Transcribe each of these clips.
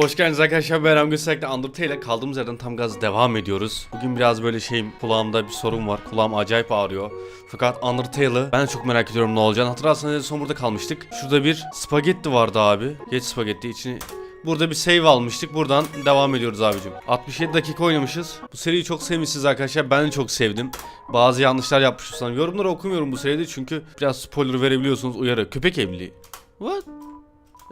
Hoş geldiniz arkadaşlar ben Erhan Gösterik'te Undertale ile kaldığımız yerden tam gaz devam ediyoruz. Bugün biraz böyle şeyim kulağımda bir sorun var. Kulağım acayip ağrıyor. Fakat Undertale'ı ben de çok merak ediyorum ne olacağını. Hatırlarsanız en son burada kalmıştık. Şurada bir spagetti vardı abi. Geç spagetti içini Burada bir save almıştık. Buradan devam ediyoruz abicim. 67 dakika oynamışız. Bu seriyi çok sevmişsiniz arkadaşlar. Ben de çok sevdim. Bazı yanlışlar yapmışım sanırım. Yorumları okumuyorum bu seride çünkü biraz spoiler verebiliyorsunuz. Uyarı. Köpek evliliği. What?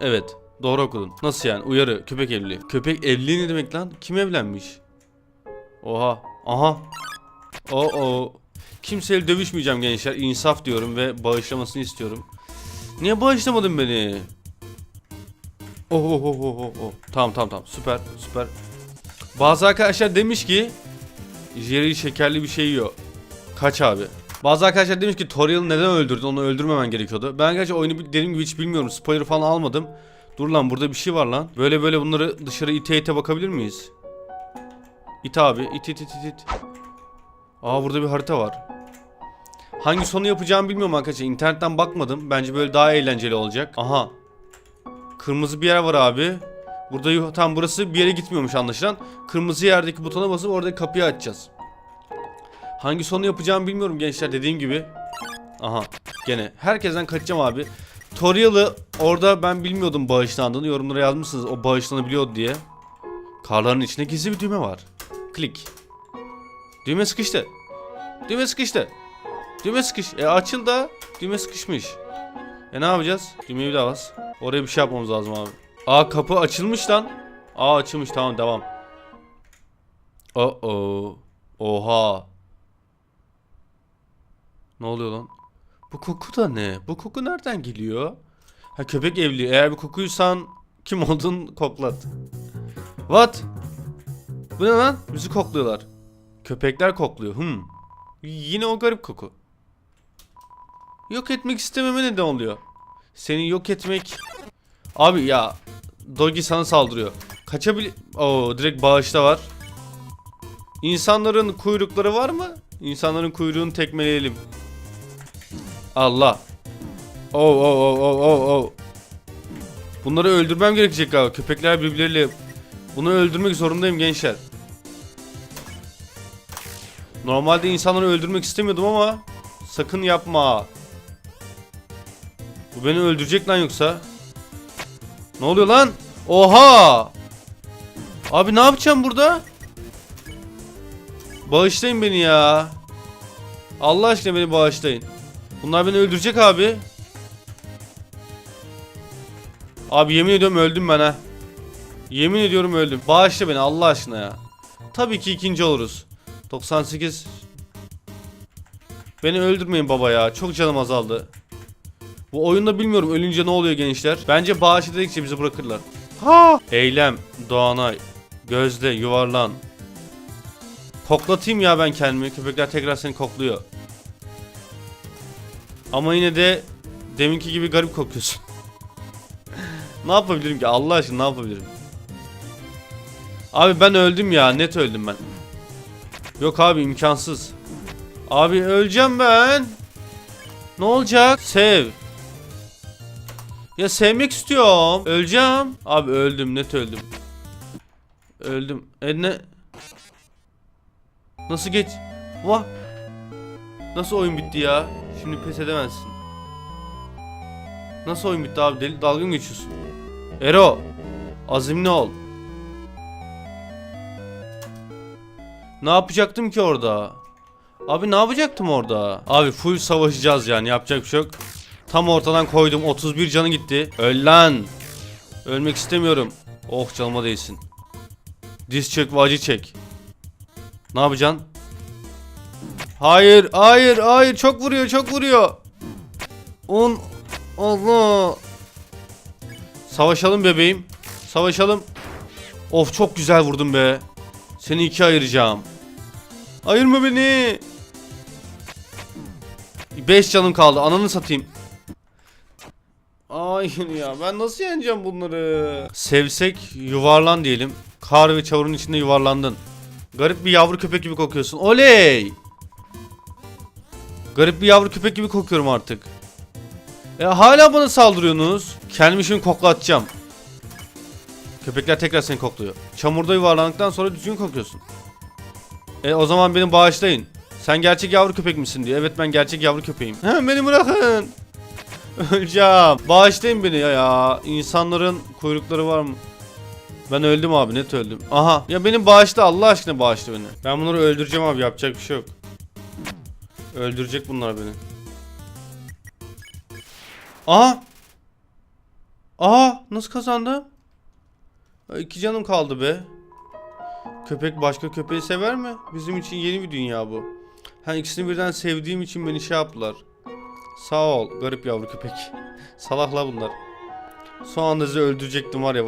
Evet. Doğru okudun. Nasıl yani? Uyarı. Köpek evliliği. Köpek evliliği ne demek lan? Kim evlenmiş? Oha. Aha. O o. Kimseyle dövüşmeyeceğim gençler. İnsaf diyorum ve bağışlamasını istiyorum. Niye bağışlamadın beni? Oh oh oh oh oh. Tamam tamam tamam. Süper süper. Bazı arkadaşlar demiş ki Jerry şekerli bir şey yiyor. Kaç abi? Bazı arkadaşlar demiş ki Toriel'ı neden öldürdün? Onu öldürmemen gerekiyordu. Ben gerçi oyunu dediğim gibi hiç bilmiyorum. Spoiler falan almadım. Dur lan burada bir şey var lan. Böyle böyle bunları dışarı ite ite bakabilir miyiz? İt abi. it it it it it. Aa burada bir harita var. Hangi sonu yapacağımı bilmiyorum arkadaşlar. İnternetten bakmadım. Bence böyle daha eğlenceli olacak. Aha. Kırmızı bir yer var abi. Burada tam burası bir yere gitmiyormuş anlaşılan. Kırmızı yerdeki butona basıp oradaki kapıyı açacağız. Hangi sonu yapacağımı bilmiyorum gençler dediğim gibi. Aha gene. Herkesten kaçacağım abi. Toriel'ı orada ben bilmiyordum bağışlandığını. Yorumlara yazmışsınız o bağışlanabiliyor diye. Karların içinde gizli bir düğme var. Klik. Düğme sıkıştı. Düğme sıkıştı. Düğme sıkış. E açıl da düğme sıkışmış. E ne yapacağız? Düğmeyi bir daha bas. Oraya bir şey yapmamız lazım abi. Aa kapı açılmış lan. Aa açılmış tamam devam. Oh oh. Oha. Ne oluyor lan? Bu koku da ne? Bu koku nereden geliyor? Ha köpek evli. Eğer bir kokuysan kim oldun koklat. What? Bu ne lan? Bizi kokluyorlar. Köpekler kokluyor. Hmm. Yine o garip koku. Yok etmek istememe neden oluyor? Seni yok etmek... Abi ya... Doggy sana saldırıyor. Kaçabil... Oo direkt bağışta var. İnsanların kuyrukları var mı? İnsanların kuyruğunu tekmeleyelim. Allah. Oh oh oh oh oh oh. Bunları öldürmem gerekecek galiba. Köpekler birbirleriyle... Bunu öldürmek zorundayım gençler. Normalde insanları öldürmek istemiyordum ama... Sakın yapma. Bu beni öldürecek lan yoksa. Ne oluyor lan? Oha! Abi ne yapacağım burada? Bağışlayın beni ya. Allah aşkına beni bağışlayın. Bunlar beni öldürecek abi. Abi yemin ediyorum öldüm ben ha. Yemin ediyorum öldüm. Bağışla beni Allah aşkına ya. Tabii ki ikinci oluruz. 98 Beni öldürmeyin baba ya. Çok canım azaldı. Bu oyunda bilmiyorum ölünce ne oluyor gençler. Bence bağış dedikçe bizi bırakırlar. Ha! Eylem, Doğanay, Gözde, Yuvarlan. Koklatayım ya ben kendimi. Köpekler tekrar seni kokluyor. Ama yine de deminki gibi garip kokuyorsun. ne yapabilirim ki? Allah aşkına ne yapabilirim? Abi ben öldüm ya. Net öldüm ben. Yok abi imkansız. Abi öleceğim ben. Ne olacak? Sev. Ya sevmek istiyorum. Öleceğim. Abi öldüm net öldüm. Öldüm. E ne? Nasıl geç? Vah. Nasıl oyun bitti ya? Şimdi pes edemezsin. Nasıl oyun bitti abi? Deli dalga mı geçiyorsun? Ero. Azimli ol. Ne yapacaktım ki orada? Abi ne yapacaktım orada? Abi full savaşacağız yani yapacak bir şey yok. Tam ortadan koydum 31 canı gitti. Öl lan. Ölmek istemiyorum. Oh canıma değsin. Diz çök ve acı çek. Ne yapacaksın? Hayır, hayır, hayır. Çok vuruyor, çok vuruyor. On, Allah. Savaşalım bebeğim. Savaşalım. Of çok güzel vurdum be. Seni ikiye ayıracağım. Ayırma beni. 5 canım kaldı. Ananı satayım. Hayır ya ben nasıl yeneceğim bunları? Sevsek yuvarlan diyelim. Kar ve çavurun içinde yuvarlandın. Garip bir yavru köpek gibi kokuyorsun. Oley! Garip bir yavru köpek gibi kokuyorum artık. E hala bana saldırıyorsunuz. Kendimi şimdi koklatacağım. Köpekler tekrar seni kokluyor. Çamurda yuvarlandıktan sonra düzgün kokuyorsun. E o zaman beni bağışlayın. Sen gerçek yavru köpek misin diyor. Evet ben gerçek yavru köpeğim. He, beni bırakın. Öleceğim. Bağışlayın beni ya, ya. İnsanların kuyrukları var mı? Ben öldüm abi net öldüm. Aha ya beni bağışla Allah aşkına bağışla beni. Ben bunları öldüreceğim abi yapacak bir şey yok. Öldürecek bunlar beni. Aha. Aha nasıl kazandım? İki canım kaldı be. Köpek başka köpeği sever mi? Bizim için yeni bir dünya bu. Ha ikisini birden sevdiğim için beni şey yaptılar. Sağ ol garip yavru köpek. Salakla bunlar. Son anda sizi öldürecektim var ya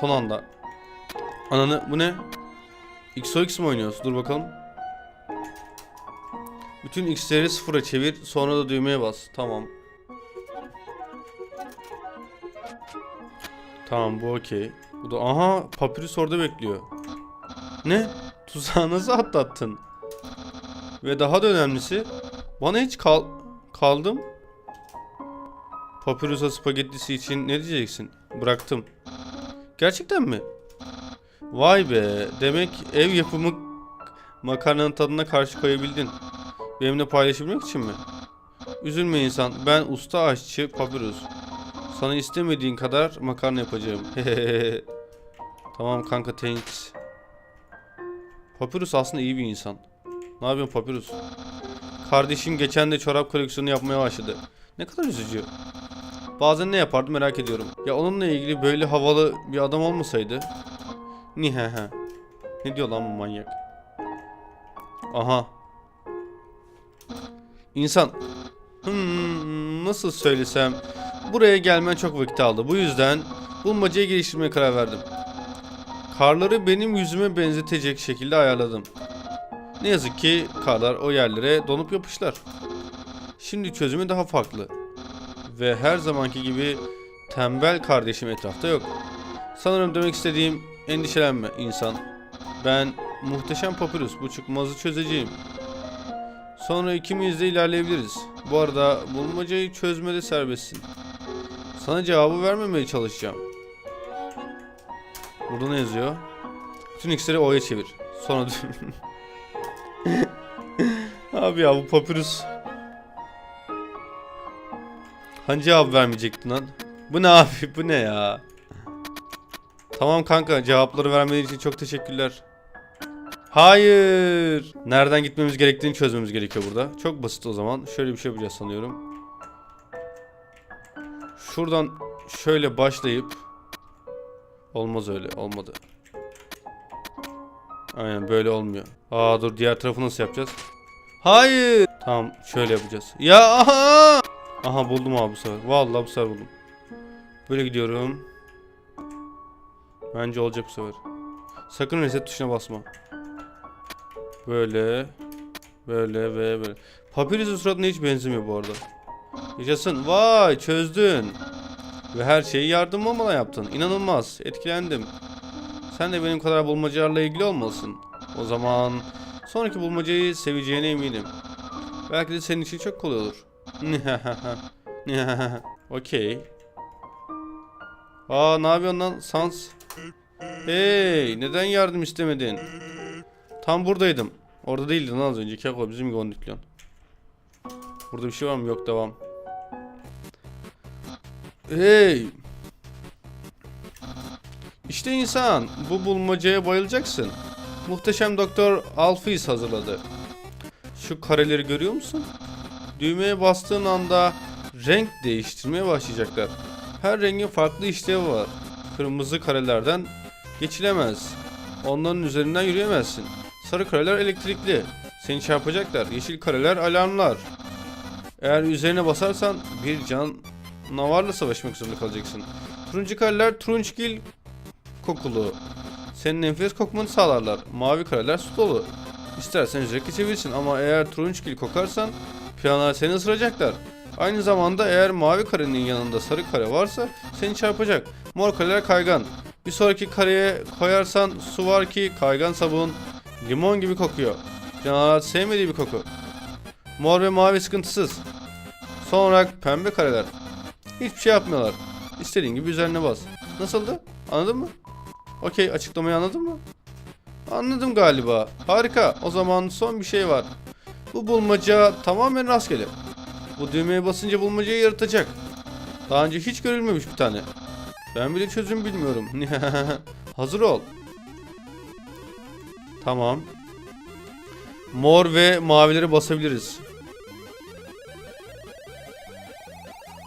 son anda. Ananı bu ne? XOX mi oynuyoruz? Dur bakalım. Bütün X'leri sıfıra çevir sonra da düğmeye bas. Tamam. Tamam bu okey. Bu da aha papyrus orada bekliyor. Ne? Tuzağı nasıl atlattın? Ve daha da önemlisi bana hiç kal kaldım. Papyrus'a spagettisi için ne diyeceksin? Bıraktım. Gerçekten mi? Vay be. Demek ev yapımı makarnanın tadına karşı koyabildin. Benimle paylaşabilmek için mi? Üzülme insan. Ben usta aşçı Papyrus. Sana istemediğin kadar makarna yapacağım. tamam kanka thanks. Papyrus aslında iyi bir insan. Ne yapıyorsun Papyrus? Kardeşim geçen de çorap koleksiyonu yapmaya başladı. Ne kadar üzücü. Bazen ne yapardı merak ediyorum. Ya onunla ilgili böyle havalı bir adam olmasaydı. Nihehe. Ne diyor lan bu manyak? Aha. İnsan. Hmm, nasıl söylesem. Buraya gelmen çok vakit aldı. Bu yüzden bulmacayı geliştirmeye karar verdim. Karları benim yüzüme benzetecek şekilde ayarladım. Ne yazık ki karlar o yerlere donup yapışlar. Şimdi çözümü daha farklı. Ve her zamanki gibi tembel kardeşim etrafta yok. Sanırım demek istediğim endişelenme insan. Ben muhteşem papyrus bu çıkmazı çözeceğim. Sonra ikimiz de ilerleyebiliriz. Bu arada bulmacayı çözmede serbestsin. Sana cevabı vermemeye çalışacağım. Burada ne yazıyor? Bütün x'leri O'ya çevir. Sonra Abi ya bu papyrus. Hani cevap vermeyecektin lan? Bu ne abi? Bu ne ya? Tamam kanka cevapları vermediğin için çok teşekkürler. Hayır. Nereden gitmemiz gerektiğini çözmemiz gerekiyor burada. Çok basit o zaman. Şöyle bir şey yapacağız sanıyorum. Şuradan şöyle başlayıp Olmaz öyle. Olmadı. Aynen böyle olmuyor. Aa dur diğer tarafı nasıl yapacağız? Hayır. Tamam şöyle yapacağız. Ya aha. Aha buldum abi bu sefer. Vallahi bu sefer buldum. Böyle gidiyorum. Bence olacak bu sefer. Sakın reset tuşuna basma. Böyle. Böyle ve böyle. Papyrus'un suratına hiç benzemiyor bu arada. Yaşasın. Vay çözdün. Ve her şeyi yardım olmadan yaptın. İnanılmaz. Etkilendim. Sen de benim kadar bulmacalarla ilgili olmalısın. O zaman sonraki bulmacayı seveceğine eminim. Belki de senin için çok kolay olur. Okey. Aa ne yapıyorsun lan Sans? Hey neden yardım istemedin? Tam buradaydım. Orada değildin az önce. Keko bizim onu Burada bir şey var mı? Yok devam. Hey. İşte insan. Bu bulmacaya bayılacaksın. Muhteşem Doktor Alphys hazırladı. Şu kareleri görüyor musun? Düğmeye bastığın anda renk değiştirmeye başlayacaklar. Her rengin farklı işlevi var. Kırmızı karelerden geçilemez. Onların üzerinden yürüyemezsin. Sarı kareler elektrikli. Seni çarpacaklar. Yeşil kareler alarmlar. Eğer üzerine basarsan bir can Navar'la savaşmak zorunda kalacaksın. Turuncu kareler turunçgil kokulu. Senin enfes kokmanı sağlarlar. Mavi kareler su dolu. İstersen üzerine geçebilirsin ama eğer turunçgil kokarsan piyanlar seni ısıracaklar. Aynı zamanda eğer mavi karenin yanında sarı kare varsa seni çarpacak. Mor kareler kaygan. Bir sonraki kareye koyarsan su var ki kaygan sabun limon gibi kokuyor. Canavar sevmediği bir koku. Mor ve mavi sıkıntısız. Son olarak pembe kareler. Hiçbir şey yapmıyorlar. İstediğin gibi üzerine bas. Nasıldı? Anladın mı? Okey açıklamayı anladın mı? Anladım galiba. Harika. O zaman son bir şey var. Bu bulmaca tamamen rastgele. Bu düğmeye basınca bulmacayı yaratacak. Daha önce hiç görülmemiş bir tane. Ben bile çözüm bilmiyorum. Hazır ol. Tamam. Mor ve mavileri basabiliriz.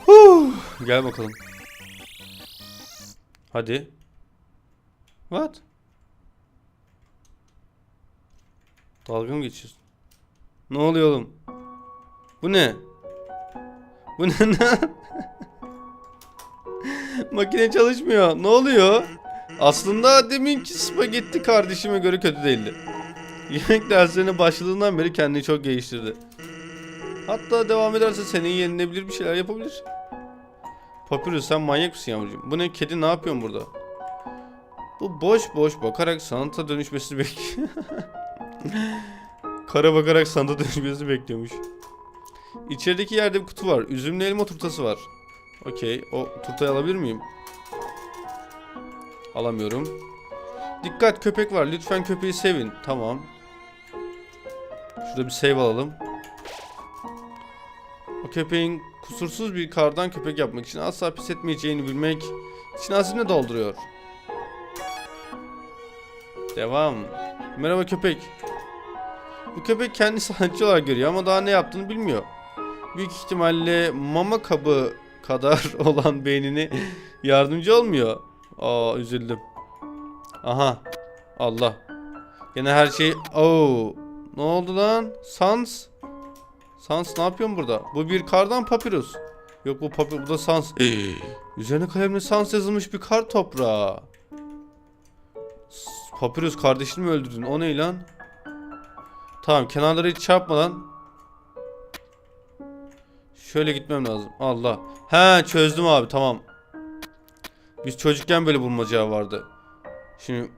Huh, gel bakalım. Hadi. What? Dalga mı geçiyorsun? Ne oluyor oğlum? Bu ne? Bu ne? ne? Makine çalışmıyor. Ne oluyor? Aslında deminki spagetti kardeşime göre kötü değildi. Yemek derslerine başladığından beri kendini çok geliştirdi. Hatta devam ederse seneyi yenilebilir bir şeyler yapabilir. Papyrus sen manyak mısın yavrucuğum? Bu ne kedi ne yapıyorsun burada? Bu boş boş bakarak sanata dönüşmesini bekliyor. Kara bakarak sanata dönüşmesini bekliyormuş. İçerideki yerde bir kutu var. Üzümlü elma turtası var. Okey. O turtayı alabilir miyim? Alamıyorum. Dikkat köpek var. Lütfen köpeği sevin. Tamam. Şurada bir save alalım. O köpeğin kusursuz bir kardan köpek yapmak için asla pis etmeyeceğini bilmek için azimle dolduruyor. Devam. Merhaba köpek. Bu köpek kendi sanatçı olarak görüyor ama daha ne yaptığını bilmiyor. Büyük ihtimalle mama kabı kadar olan beynini yardımcı olmuyor. Aa üzüldüm. Aha. Allah. Yine her şey... Oo. Ne oldu lan? Sans. Sans ne yapıyorsun burada? Bu bir kardan papyrus. Yok bu papyrus. Bu da sans. Üzerine kalemle sans yazılmış bir kar toprağı. S- Papyrus kardeşini mi öldürdün? O ne lan? Tamam kenarları hiç çarpmadan Şöyle gitmem lazım. Allah. He çözdüm abi tamam. Biz çocukken böyle bulmaca vardı. Şimdi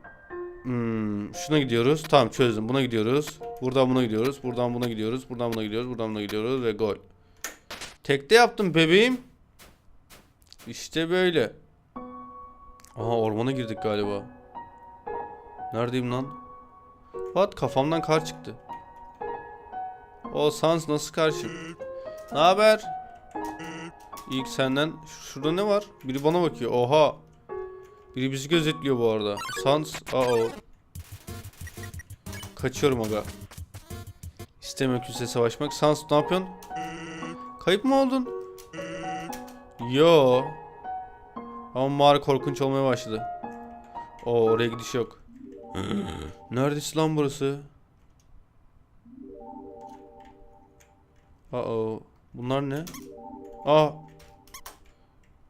hmm, şuna gidiyoruz. Tamam çözdüm. Buna gidiyoruz. Buradan buna gidiyoruz. Buradan buna gidiyoruz. Buradan buna gidiyoruz. Buradan buna gidiyoruz ve gol. Tekte yaptım bebeğim. İşte böyle. Aha ormana girdik galiba. Neredeyim lan? What? Kafamdan kar çıktı. O sans nasıl karşım? Ne haber? İlk senden. Şurada ne var? Biri bana bakıyor. Oha. Biri bizi gözetliyor bu arada. Sans. Aa. Kaçıyorum aga. İstemiyorum kimse savaşmak. Sans ne yapıyorsun? Kayıp mı oldun? Yo. Ama mağara korkunç olmaya başladı. Oo oraya gidiş yok. Neredesin lan burası? Aa, bunlar ne? Aa.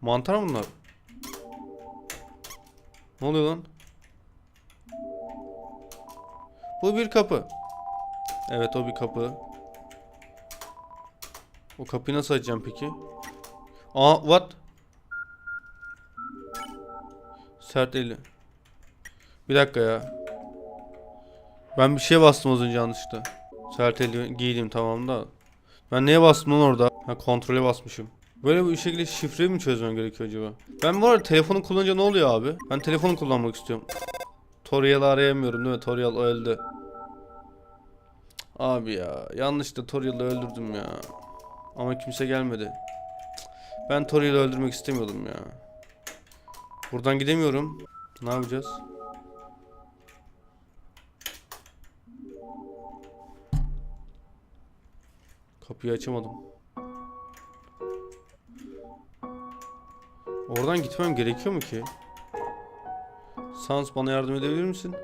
Mantar mı bunlar? Ne oluyor lan? Bu bir kapı. Evet o bir kapı. O kapıyı nasıl açacağım peki? Aa what? Sert eli. Bir dakika ya. Ben bir şeye bastım az önce yanlışlıkla. Sert eli giydim tamam da. Ben neye bastım lan orada? Ha kontrole basmışım. Böyle bir şekilde şifreyi mi çözmem gerekiyor acaba? Ben bu arada telefonu kullanınca ne oluyor abi? Ben telefonu kullanmak istiyorum. Toriel'i arayamıyorum değil mi? Toriel öldü. Abi ya yanlışlıkla Toriel'i öldürdüm ya. Ama kimse gelmedi. Ben Toriel'i öldürmek istemiyordum ya. Buradan gidemiyorum. Ne yapacağız? Kapıyı açamadım. Oradan gitmem gerekiyor mu ki? Sans bana yardım edebilir misin?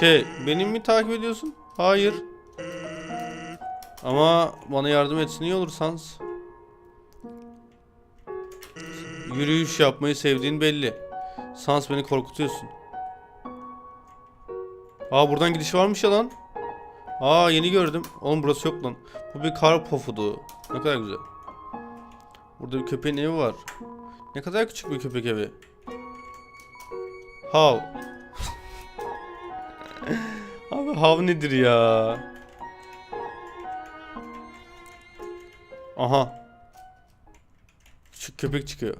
Şey, benim mi takip ediyorsun? Hayır. Ama bana yardım etsin iyi olur Sans. Yürüyüş yapmayı sevdiğin belli. Sans beni korkutuyorsun. Aa buradan gidiş varmış ya lan. Aa yeni gördüm. Oğlum burası yok lan. Bu bir kar pofudu. Ne kadar güzel. Burada bir köpeğin evi var. Ne kadar küçük bir köpek evi. Hav. Abi hav nedir ya? Aha. Küçük köpek çıkıyor.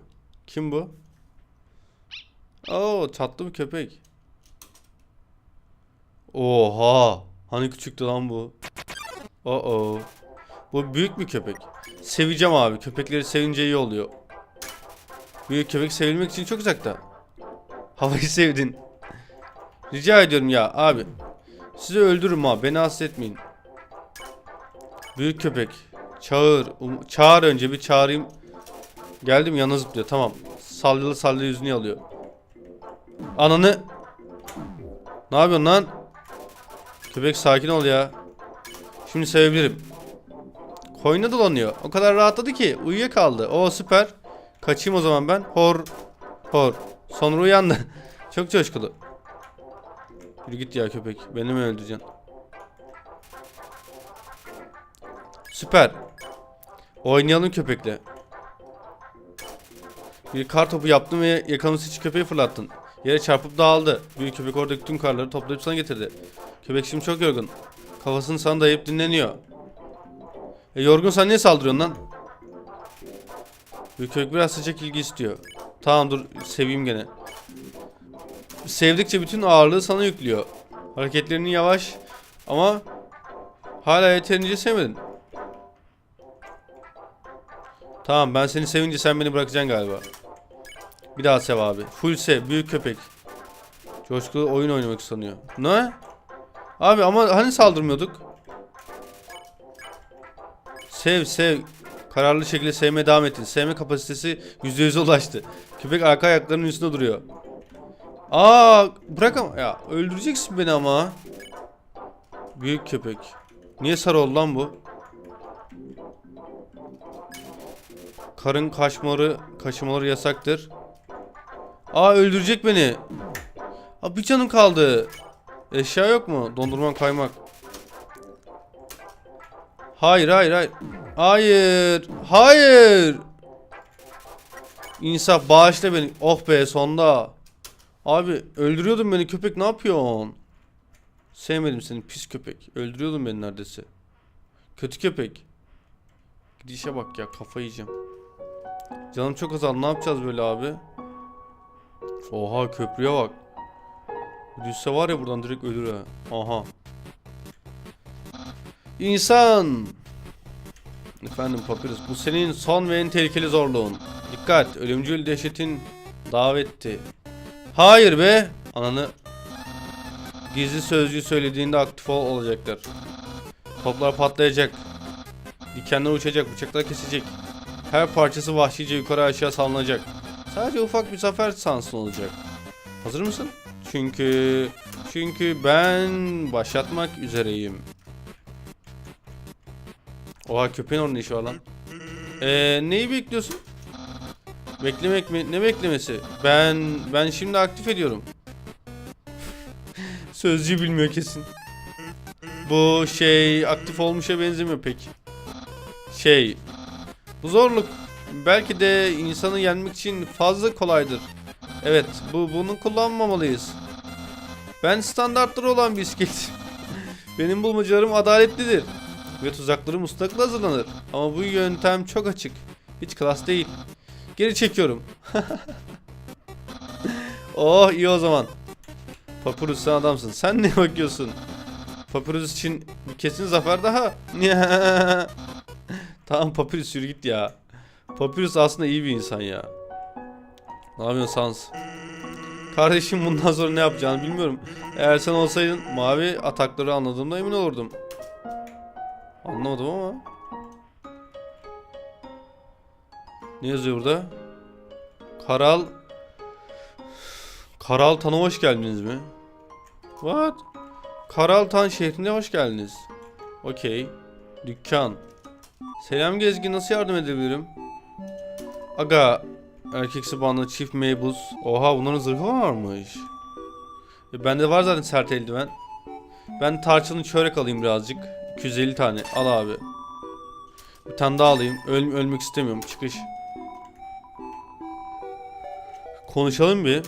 Kim bu? Oo tatlı bir köpek. Oha. Hani küçüktü lan bu. Oo. Bu büyük bir köpek. Seveceğim abi. Köpekleri sevince iyi oluyor. Büyük köpek sevilmek için çok uzakta. Havayı sevdin. Rica ediyorum ya abi. Sizi öldürürüm abi. Beni hasta etmeyin. Büyük köpek. Çağır. Um- çağır önce bir çağırayım. Geldim yana zıplıyor. Tamam. Sallalı sallalı yüzünü alıyor. Ananı. Ne yapıyorsun lan? Köpek sakin ol ya. Şimdi sevebilirim. Koyuna dolanıyor. O kadar rahatladı ki uyuyakaldı. O süper. Kaçayım o zaman ben. Hor. Hor. Sonra uyandı. Çok coşkulu. Yürü git ya köpek. Beni mi öldüreceksin? Süper. Oynayalım köpekle. Bir kar topu yaptın ve yakalaması için köpeği fırlattın. Yere çarpıp dağıldı. Büyük köpek oradaki tüm karları toplayıp sana getirdi. Köpek şimdi çok yorgun. Kafasını sana dayayıp dinleniyor. E yorgun sen niye saldırıyorsun lan? Köpek biraz sıcak ilgi istiyor. Tamam dur seveyim gene. Sevdikçe bütün ağırlığı sana yüklüyor. Hareketlerinin yavaş ama hala yeterince sevmedin. Tamam ben seni sevince sen beni bırakacaksın galiba. Bir daha sev abi. Full sev. Büyük köpek. Coşkulu oyun oynamak sanıyor. Ne? Abi ama hani saldırmıyorduk? Sev sev. Kararlı şekilde sevmeye devam ettin. Sevme kapasitesi %100'e ulaştı. Köpek arka ayaklarının üstünde duruyor. Aa bırak ama. Ya öldüreceksin beni ama. Büyük köpek. Niye sarı oldu lan bu? Karın kaşmarı, kaşımaları yasaktır. Aa öldürecek beni. Aa bir canım kaldı. Eşya yok mu? Dondurman kaymak. Hayır hayır hayır. Hayır. Hayır. İnsaf bağışla beni. Oh be sonda. Abi öldürüyordun beni köpek ne yapıyorsun? Sevmedim seni pis köpek. Öldürüyordun beni neredeyse. Kötü köpek. Gidişe bak ya kafayı yiyeceğim. Canım çok azaldı ne yapacağız böyle abi? Oha köprüye bak. Düşse var ya buradan direkt ölür ha. Aha. İnsan. Efendim Papyrus bu senin son ve en tehlikeli zorluğun. Dikkat ölümcül dehşetin davetti. Hayır be. Ananı. Gizli sözcüğü söylediğinde aktif ol olacaklar. Toplar patlayacak. Dikenler uçacak, bıçaklar kesecek. Her parçası vahşice yukarı aşağı sallanacak. Sadece ufak bir zafer sansın olacak. Hazır mısın? Çünkü çünkü ben başlatmak üzereyim. Oha köpeğin işi var lan? Ee, neyi bekliyorsun? Beklemek mi? Ne beklemesi? Ben ben şimdi aktif ediyorum. Sözcüğü bilmiyor kesin. Bu şey aktif olmuşa benzemiyor pek. Şey bu zorluk belki de insanı yenmek için fazla kolaydır. Evet, bu bunu kullanmamalıyız. Ben standartları olan bir iskelet. Benim bulmacalarım adaletlidir. Ve tuzaklarım mustakla hazırlanır. Ama bu yöntem çok açık. Hiç klas değil. Geri çekiyorum. oh iyi o zaman. Papyrus sen adamsın. Sen ne bakıyorsun? Papyrus için kesin zafer daha. tamam Papyrus yürü git ya. Papyrus aslında iyi bir insan ya. Ne yapıyorsun Sans? Kardeşim bundan sonra ne yapacağını bilmiyorum. Eğer sen olsaydın mavi atakları anladığımda emin olurdum. Anlamadım ama. Ne yazıyor burada? Karal Karal Tan'a hoş geldiniz mi? What? Karal Tan şehrine hoş geldiniz. Okey. Dükkan. Selam gezgin nasıl yardım edebilirim? Aga erkeksi bandı çift meybuz. Oha bunların zırhı varmış. E, bende var zaten sert eldiven. Ben tarçınlı çörek alayım birazcık. 250 tane al abi. Bir tane daha alayım. Öl ölmek istemiyorum. Çıkış. Konuşalım bir.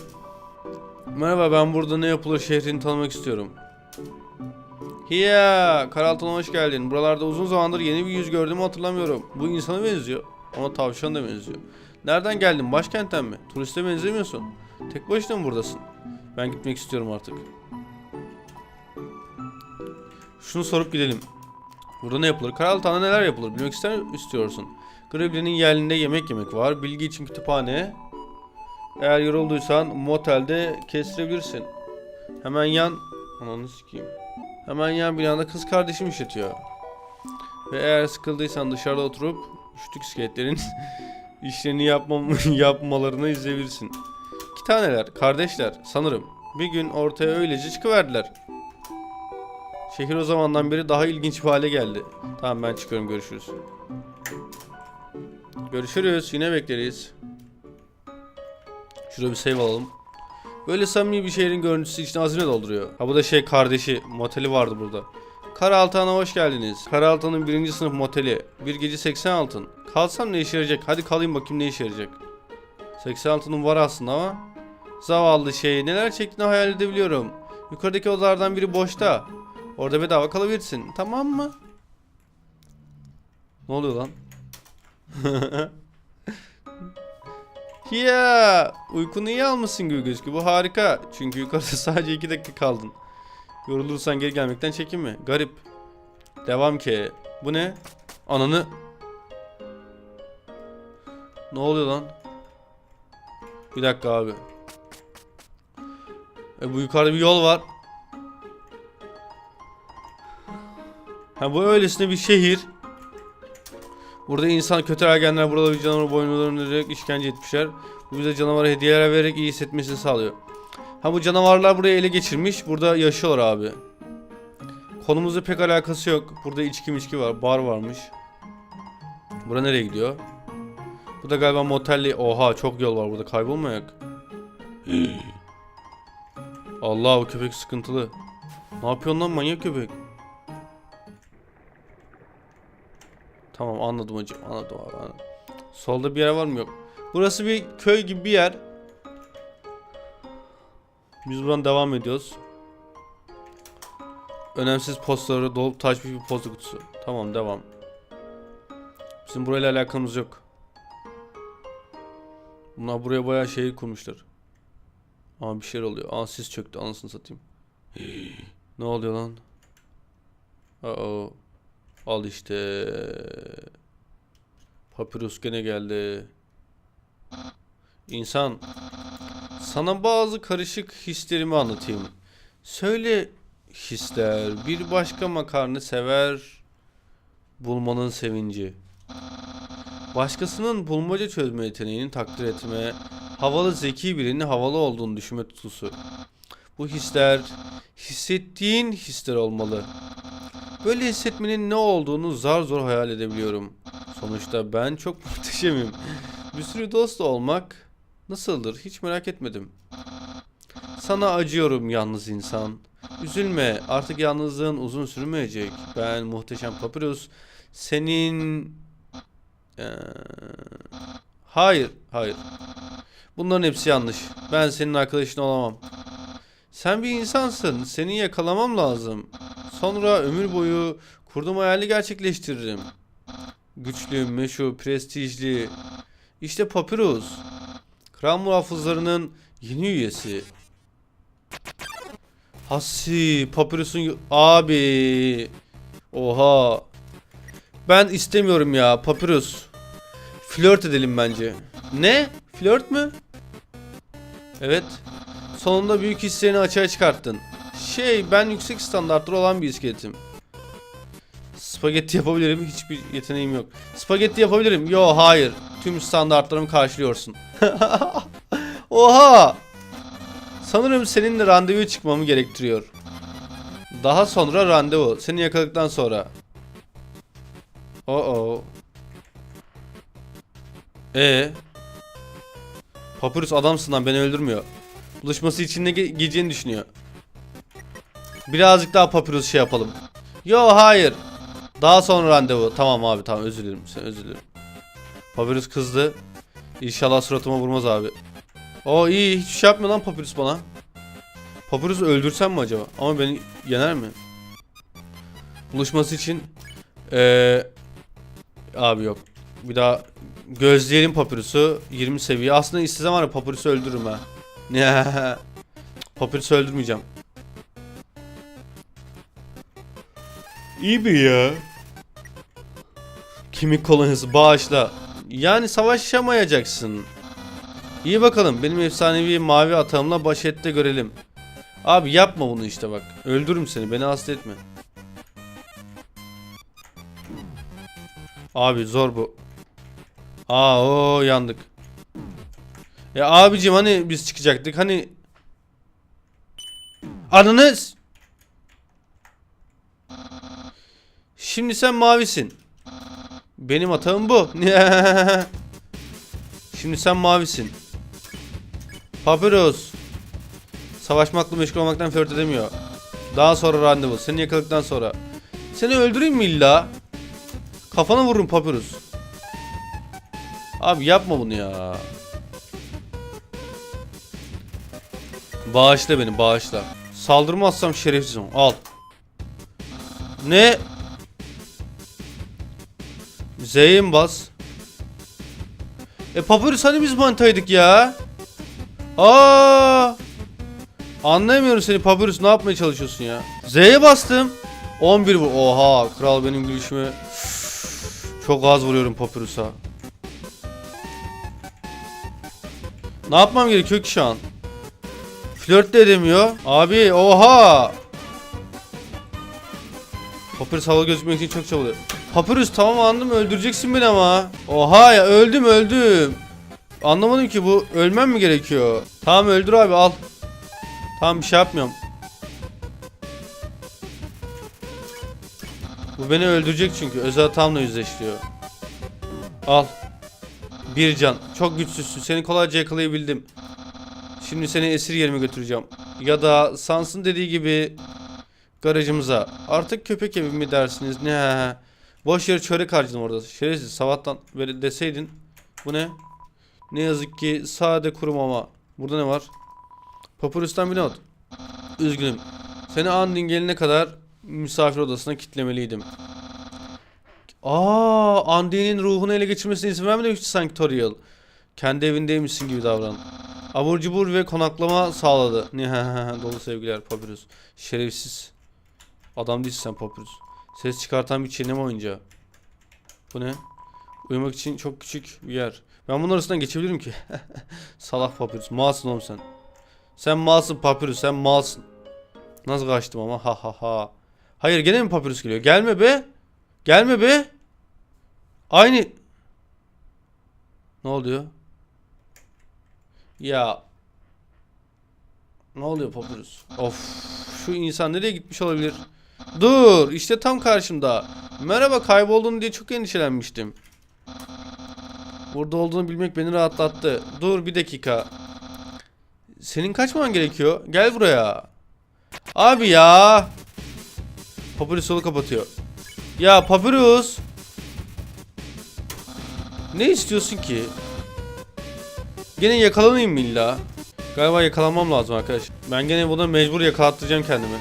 Merhaba ben burada ne yapılır şehrini tanımak istiyorum. Hiya, Karalton'a hoş geldin. Buralarda uzun zamandır yeni bir yüz gördüğümü hatırlamıyorum. Bu insana benziyor ama tavşana da benziyor. Nereden geldin? Başkentten mi? Turiste benzemiyorsun. Tek başına mı buradasın? Ben gitmek istiyorum artık. Şunu sorup gidelim. Burada ne yapılır? Karaltana neler yapılır? Bilmek ister istiyorsun. Grevli'nin yerlinde yemek yemek var. Bilgi için kütüphane. Eğer yorulduysan motelde kestirebilirsin. Hemen yan... Ananı sikeyim. Hemen yan binada kız kardeşim işletiyor. Ve eğer sıkıldıysan dışarıda oturup küçük iskeletlerin işlerini yapmam yapmalarını izleyebilirsin. İki taneler, kardeşler sanırım. Bir gün ortaya öylece çıkıverdiler. Şehir o zamandan beri daha ilginç bir hale geldi. Tamam ben çıkıyorum görüşürüz. Görüşürüz yine bekleriz. Şurada bir save alalım. Böyle samimi bir şehrin görüntüsü içine hazine dolduruyor. Ha bu da şey kardeşi moteli vardı burada. Karaaltan'a hoş geldiniz. Karaaltan'ın birinci sınıf moteli. Bir gece 80 altın. Kalsam ne işe yarayacak? Hadi kalayım bakayım ne işe yarayacak. 80 altının var aslında ama. Zavallı şey neler çektiğini hayal edebiliyorum. Yukarıdaki odalardan biri boşta. Orada bedava kalabilirsin. Tamam mı? Ne oluyor lan? ya uykunu iyi almışsın gibi gözüküyor. Bu harika. Çünkü yukarıda sadece 2 dakika kaldın. Yorulursan geri gelmekten çekinme. Garip. Devam ki. Bu ne? Ananı. Ne oluyor lan? Bir dakika abi. E bu yukarıda bir yol var. Ha bu öylesine bir şehir. Burada insan kötü ergenler burada bir canavar boynuzlarını dönerek işkence etmişler. Bu bize canavara hediyeler vererek iyi hissetmesini sağlıyor. Ha bu canavarlar burayı ele geçirmiş. Burada yaşıyorlar abi. Konumuzla pek alakası yok. Burada içki içki var. Bar varmış. Bura nereye gidiyor? Bu da galiba motelli. Oha çok yol var burada. Kaybolmayak. Allah bu köpek sıkıntılı. Ne yapıyorsun lan manyak köpek? Tamam anladım hocam. Anladım abi. Anladım. Solda bir yer var mı yok. Burası bir köy gibi bir yer. Biz buradan devam ediyoruz. Önemsiz postaları dolup taşmış bir posta kutusu. Tamam devam. Bizim burayla alakamız yok. Bunlar buraya bayağı şey kurmuşlar. Ama bir şeyler oluyor. Aa sis çöktü anasını satayım. ne oluyor lan? Aa. Al işte. Papyrus gene geldi. İnsan. Sana bazı karışık hislerimi anlatayım. Söyle hisler. Bir başka makarnı sever. Bulmanın sevinci. Başkasının bulmaca çözme yeteneğini takdir etme. Havalı zeki birinin havalı olduğunu düşünme tutkusu. Bu hisler hissettiğin hisler olmalı. Böyle hissetmenin ne olduğunu zar zor hayal edebiliyorum. Sonuçta ben çok muhteşemim. Bir sürü dost olmak nasıldır hiç merak etmedim. Sana acıyorum yalnız insan. Üzülme artık yalnızlığın uzun sürmeyecek. Ben muhteşem Papyrus. Senin... Ee, Hayır, hayır. Bunların hepsi yanlış. Ben senin arkadaşın olamam. Sen bir insansın. Seni yakalamam lazım. Sonra ömür boyu kurduğum hayali gerçekleştiririm. Güçlü, meşhur, prestijli. İşte Papyrus. Kral muhafızlarının yeni üyesi. Hasi, Papyrus'un... Abi. Oha. Ben istemiyorum ya Papyrus. Flört edelim bence. Ne? Flört mü? Evet. Sonunda büyük hislerini açığa çıkarttın. Şey ben yüksek standartlı olan bir iskeletim. Spagetti yapabilirim. Hiçbir yeteneğim yok. Spagetti yapabilirim. Yo hayır. Tüm standartlarımı karşılıyorsun. Oha! Sanırım seninle randevu çıkmamı gerektiriyor. Daha sonra randevu. Seni yakaladıktan sonra. Oo. -oh. E Papyrus adamsın lan beni öldürmüyor. Buluşması için ne ge- düşünüyor. Birazcık daha Papyrus şey yapalım. Yo hayır. Daha sonra randevu. Tamam abi tamam özür dilerim. Sen özür dilerim. Papyrus kızdı. İnşallah suratıma vurmaz abi. O iyi hiçbir şey yapmıyor lan Papyrus bana. Papyrus'u öldürsem mi acaba? Ama beni yener mi? Buluşması için ee, abi yok. Bir daha gözleyelim Papyrus'u 20 seviye. Aslında istesem var ya Papyrus'u öldürürüm ha. Ya. Papyrus'u öldürmeyeceğim. İyi bir ya. Kimik kolonyası bağışla. Yani savaşamayacaksın. İyi bakalım benim efsanevi mavi atağımla baş et de görelim. Abi yapma bunu işte bak. Öldürürüm seni beni hasta etme. Abi zor bu. Aa o yandık. Ya abicim hani biz çıkacaktık hani Ananız Şimdi sen mavisin. Benim atağım bu. Şimdi sen mavisin. Papyrus. Savaşmakla meşgul olmaktan flört edemiyor. Daha sonra randevu. Seni yakaladıktan sonra. Seni öldüreyim mi illa? Kafana vururum Papyrus. Abi yapma bunu ya. Bağışla beni bağışla. Saldırmazsam şerefsizim. Al. Ne? Z'ye bas? E Papyrus hani biz mantaydık ya? Aa! Anlayamıyorum seni Papyrus ne yapmaya çalışıyorsun ya? Z'ye bastım. 11 vur. Oha kral benim gülüşüme. Çok az vuruyorum Papyrus'a. Ne yapmam gerekiyor ki şu an? Flört de edemiyor. Abi oha. Papyrus havalı gözükmek için çok çabalıyor. Papyrus tamam anladım öldüreceksin beni ama. Oha ya öldüm öldüm. Anlamadım ki bu ölmem mi gerekiyor? Tamam öldür abi al. Tamam bir şey yapmıyorum. Bu beni öldürecek çünkü özel hatamla yüzleşiyor. Al. Bir can. Çok güçsüzsün. Seni kolayca yakalayabildim. Şimdi seni esir yerime götüreceğim. Ya da Sans'ın dediği gibi garajımıza. Artık köpek evi mi dersiniz? Ne? Boş yere çörek harcadım orada. Şerefsiz sabahtan böyle deseydin. Bu ne? Ne yazık ki sade kuru mama. Burada ne var? Papyrus'tan bir not. Üzgünüm. Seni Andin gelene kadar misafir odasına kitlemeliydim. Aa, Andy'nin ruhunu ele geçirmesine izin vermemişti sanki Toriel. Kendi evindeymişsin gibi davran. Abur cubur ve konaklama sağladı. Dolu sevgiler Papyrus. Şerefsiz. Adam değilsin sen Papyrus. Ses çıkartan bir çiğneme oyuncağı. Bu ne? Uyumak için çok küçük bir yer. Ben bunun arasından geçebilirim ki. Salak Papyrus. Malsın oğlum sen. Sen malsın Papyrus. Sen malsın. Nasıl kaçtım ama ha ha ha. Hayır gene mi Papyrus geliyor? Gelme be. Gelme be. Aynı. Ne oluyor? Ya. Ne oluyor Papyrus? Of. Şu insan nereye gitmiş olabilir? Dur. işte tam karşımda. Merhaba kayboldun diye çok endişelenmiştim. Burada olduğunu bilmek beni rahatlattı. Dur bir dakika. Senin kaçman gerekiyor. Gel buraya. Abi ya. Papyrus yolu kapatıyor. Ya Papyrus. Ne istiyorsun ki? Gene yakalanayım mı illa? Galiba yakalanmam lazım arkadaş. Ben gene buna mecbur yakalattıracağım kendimi.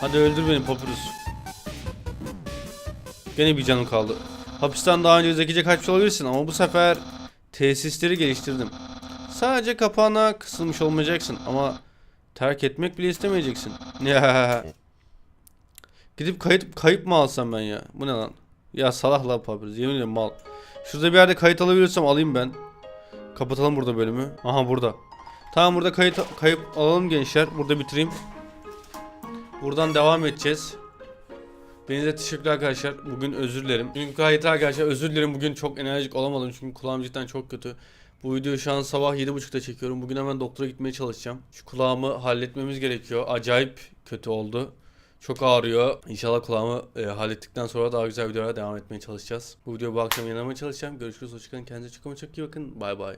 Hadi öldür beni Papyrus. Gene bir canım kaldı. Hapisten daha önce zekice kaçmış olabilirsin ama bu sefer tesisleri geliştirdim. Sadece kapağına kısılmış olmayacaksın ama terk etmek bile istemeyeceksin. Gidip kayıt kayıp mı alsam ben ya? Bu ne lan? Ya salak lan Papyrus. Yemin ederim mal. Şurada bir yerde kayıt alabilirsem alayım ben. Kapatalım burada bölümü. Aha burada. Tamam burada kayıt kayıp alalım gençler. Burada bitireyim. Buradan devam edeceğiz. Denize teşekkürler arkadaşlar. Bugün özür dilerim. Çünkü gayet arkadaşlar özür dilerim. Bugün çok enerjik olamadım çünkü kulağım cidden çok kötü. Bu videoyu şu an sabah 7.30'da çekiyorum. Bugün hemen doktora gitmeye çalışacağım. Şu kulağımı halletmemiz gerekiyor. Acayip kötü oldu. Çok ağrıyor. İnşallah kulağımı e, hallettikten sonra daha güzel videolara devam etmeye çalışacağız. Bu videoyu bu akşam yayınlamaya çalışacağım. Görüşürüz. Hoşçakalın. Kendinize çok ama çok iyi bakın. Bay bay.